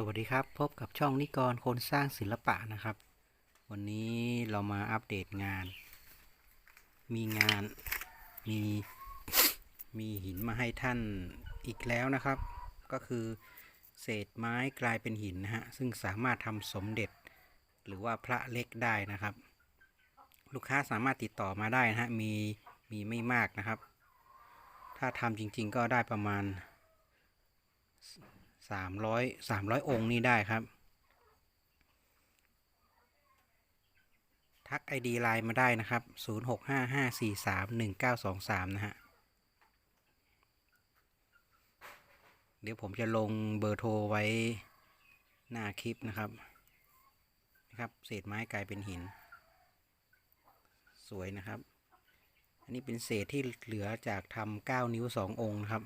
สวัสดีครับ พบกับช่องนิกรคนสร้างศิลปะนะครับ วันนี้เรามาอัปเดตงาน มีงานมีมีหินมาให้ท่านอีกแล้วนะครับ ก็คือเศษไม้กลายเป็นหินนะฮะซึ่งสามารถทำสมเด็จ หรือว่าพระเล็กได้นะครับ ลูกค้าสามารถติดต่อมาได้นะฮะมีมีไม่มากนะครับ ถ้าทำจริง ๆ ก็ได้ประมาณ สามร้อยสามร้อยองค์นี่ได้ครับ ทัก ID ไลน์มาได้นะครับ 0655431923 นะฮะ เดี๋ยวผมจะลงเบอร์โทรไว้หน้าคลิปนะครับนะครับเศษไม้กลายเป็นหิน สวยนะครับ อันนี้เป็นเศษที่เหลือจากทำเก้านิ้วสององค์นะครับ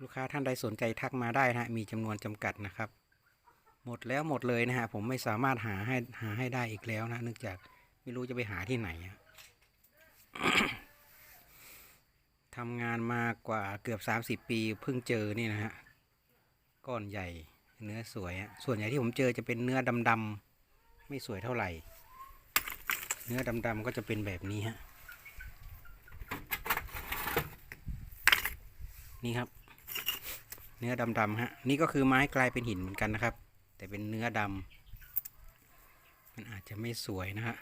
ลูกค้าท่านใดสนใจทักมาได้นะมีจำนวนจำกัดนะครับ หมดแล้วหมดเลยนะฮะผมไม่สามารถหาให้หาให้ได้อีกแล้วนะเนื่องจากไม่รู้จะไปหาที่ไหนทำงานมากว่าเกือบ 30 ปีเพิ่งเจอนี่นะฮะก้อนใหญ่เนื้อสวยส่วนใหญ่ที่ผมเจอจะเป็นเนื้อดำๆไม่สวยเท่าไหร่ เนื้อดำๆก็จะเป็นแบบนี้ฮะนี่ครับ เนื้อดำๆฮะนี่ก็คือไม้กลายเป็นหินเหมือนกันนะครับ แต่เป็นเนื้อดำมันอาจจะไม่สวยนะฮะ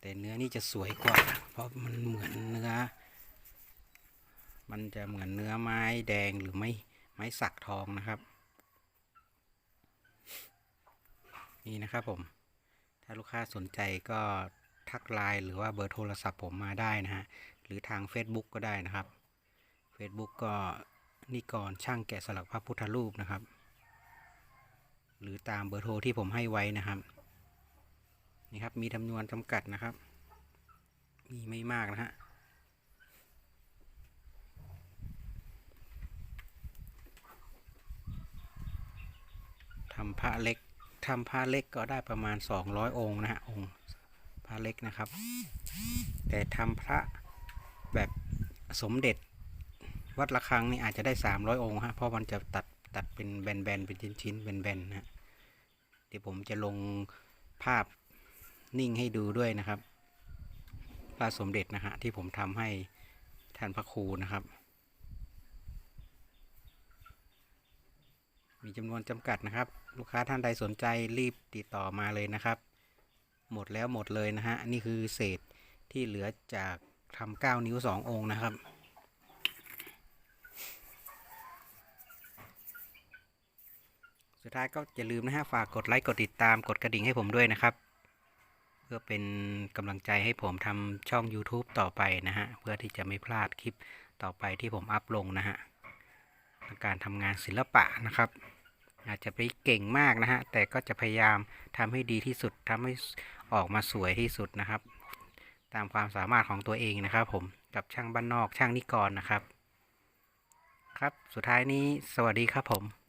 แต่เนื้อนี่จะสวยกว่า เพราะมันเหมือนเนื้อ มันจะเหมือนเนื้อไม้แดงหรือไม้ไม้สักทองนะครับ นี่นะครับผม ถ้าลูกค้าสนใจก็ทักไลน์หรือว่าเบอร์โทรศัพท์ผมมาได้นะฮะ หรือทาง Facebook ก็ได้นะครับ Facebook ก็นิกรช่างแกะสลักพระพุทธรูปนะครับ หรือตามเบอร์โทรที่ผมให้ไว้นะครับ นี่ครับมีจำนวนจำกัดนะครับ มีไม่มากนะฮะทำพระเล็กทำพระเล็กก็ได้ประมาณ 200 องค์นะฮะองค์พระเล็กนะครับ แต่ทำพระแบบสมเด็จ วัดระฆังนี่อาจจะได้ 300 องค์ฮะเพราะมันจะตัดตัดเป็นแบนๆเป็นชิ้นๆแบนๆนะฮะเดี๋ยวผมจะลงภาพนิ่งให้ดูด้วยนะครับพระสมเด็จนะฮะที่ผมทำให้ท่านพระครูนะครับ มีจำนวนจำกัดนะครับ ลูกค้าท่านใดสนใจรีบติดต่อมาเลยนะครับ หมดแล้วหมดเลยนะฮะนี่คือเศษที่เหลือจากทำเก้านิ้วสององค์นะครับ สุดท้ายก็อย่าลืมนะฮะฝากกดไลค์กดติดตามกดกระดิ่งให้ผมด้วยนะครับ เพื่อเป็นกำลังใจให้ผมทำช่อง YouTube ต่อไปนะฮะเพื่อที่จะไม่พลาดคลิปต่อไปที่ผมอัพลงนะฮะการทำงานศิลปะนะครับ อาจจะไปเก่งมากนะฮะแต่ก็จะพยายามทำให้ดีที่สุดทำให้ออกมาสวยที่สุดนะครับ ตามความสามารถของตัวเองนะครับผมกับช่างบ้านนอกช่างนิกรนะครับ ครับสุดท้ายนี้สวัสดีครับผม